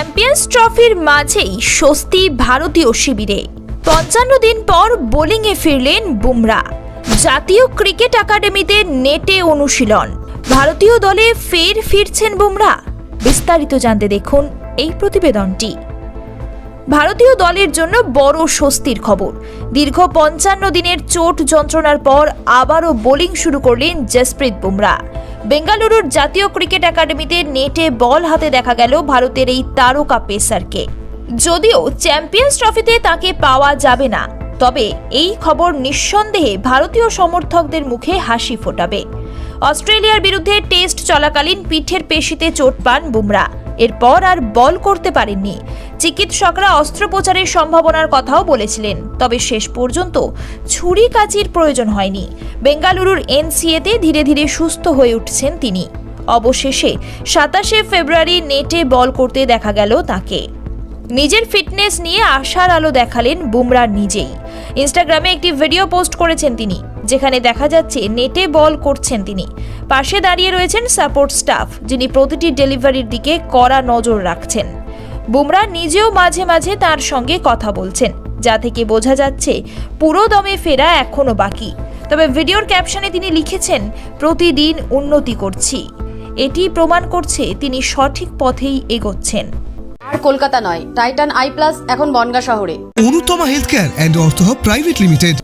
Champions ট্রফির মাঝেই স্বস্তি ভারতীয় শিবিরে। পঞ্চান্ন দিন পর বোলিংয়ে ফিরলেন বুমরা। জাতীয় ক্রিকেট একাডেমিতে নেটে অনুশীলন। ভারতীয় দলে ফের ফিরছেন বুমরা। বিস্তারিত জানতে দেখুন এই প্রতিবেদনটি। ভারতীয় দলের জন্য বড় স্বস্তির খবর। দীর্ঘ পঞ্চান্ন দিনের চোট যন্ত্রণার পর আবারও বোলিং শুরু করলেন জসপ্রীত বুমরা। বেঙ্গালুরুর জাতীয় ক্রিকেট একাডেমিতে নেটে বল হাতে দেখা গেল ভারতের এই তারকা পেসারকে। যদিও চ্যাম্পিয়ন্স ট্রফিতে তাকে পাওয়া যাবে না, তবে এই খবর নিঃসন্দেহে ভারতীয় সমর্থকদের মুখে হাসি ফোটাবে। অস্ট্রেলিয়ার বিরুদ্ধে টেস্ট চলাকালীন পিঠের পেশিতে চোট পান বুমরা। এরপর আর বল করতে পারেননি। চিকিৎসকরা অস্ত্রোপচারের সম্ভাবনার কথাও বলেছিলেন। তবে শেষ পর্যন্ত ছুরি কাচির প্রয়োজন হয়নি। বেঙ্গালুরুর এনসিএতে ধীরে ধীরে সুস্থ হয়ে উঠছেন তিনি। অবশেষে সাতাশে ফেব্রুয়ারি নেটে বল করতে দেখা গেল তাকে। নিজের ফিটনেস নিয়ে আশার আলো দেখালেন বুমরা নিজেই। ইনস্টাগ্রামে একটি ভিডিও পোস্ট করেছেন তিনি, যেখানে দেখা যাচ্ছে নেটে বল করছেন তিনি। পাশে দাঁড়িয়ে রয়েছেন সাপোর্ট স্টাফ, যিনি প্রতিটি ডেলিভারির দিকে কড়া নজর রাখছেন। বুমরা নিজেও মাঝে মাঝে তার সঙ্গে কথা বলছেন যা থেকে বোঝা যাচ্ছে পুরো দমে ফেরা এখনও বাকি। তবে ভিডিওর ক্যাপশনে তিনি লিখেছেন প্রতিদিন উন্নতি করছি। এটি প্রমাণ করছে তিনি সঠিক পথেই এগোচ্ছেন। আর কলকাতা নয় টাইটান আই প্লাস এখন বনগা শহরে। Anutama health care and ortho private limited.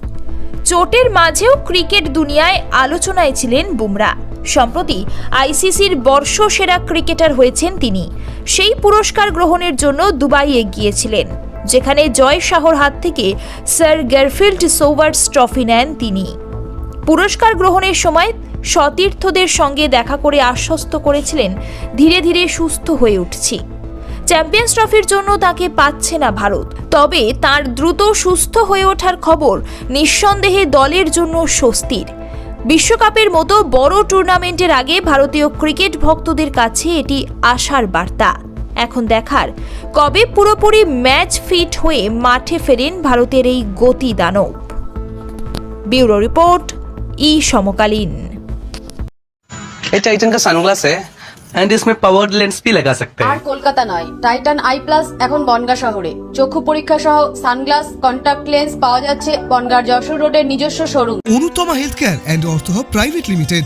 চোটের মাঝেও ক্রিকেট দুনিয়ায় আলোচনায় ছিলেন বুমরা। সম্প্রতি আইসিসির বর্ষসেরা ক্রিকেটার হয়েছেন তিনি। সেই পুরস্কার গ্রহণের জন্য দুবাইয়ে গিয়েছিলেন যেখানে জয় শাহর হাত থেকে স্যার গ্যারফিল্ড সোভার্স ট্রফি নেন তিনি। পুরস্কার গ্রহণের সময় সতীর্থদের সঙ্গে দেখা করে আশ্বস্ত করেছিলেন, ধীরে ধীরে সুস্থ হয়ে উঠছি। চ্যাম্পিয়ন্স ট্রফির জন্য তাকে পাচ্ছে না ভারত, তবে তার দ্রুত সুস্থ হয়ে ওঠার খবর নিঃসন্দেহে দলের জন্য স্বস্তির। বিশ্বকাপের মতো বড় টুর্নামেন্টের আগে ভারতীয় ক্রিকেট ভক্তদের কাছে এটি আশার বার্তা। এখন দেখার কবে পুরোপুরি ম্যাচ ফিট হয়ে মাঠে ফেরেন ভারতের এই গতি দানব ব্যুরো রিপোর্ট ই সমকালীন ये टाइटन का सनग्लास है एंड इसमें पावर्ड लेंस भी लगा सकते আর हैं কলকাতা নয় টাইটান আই প্লাস এখন বনগা শহরে চক্ষু পরীক্ষা সহ সানগ্লাস কন্টাক্ট লেন্স পাওয়া যাচ্ছে বনগার যশোর রোডের নিজস্ব showroom Anutama health care and Artha private limited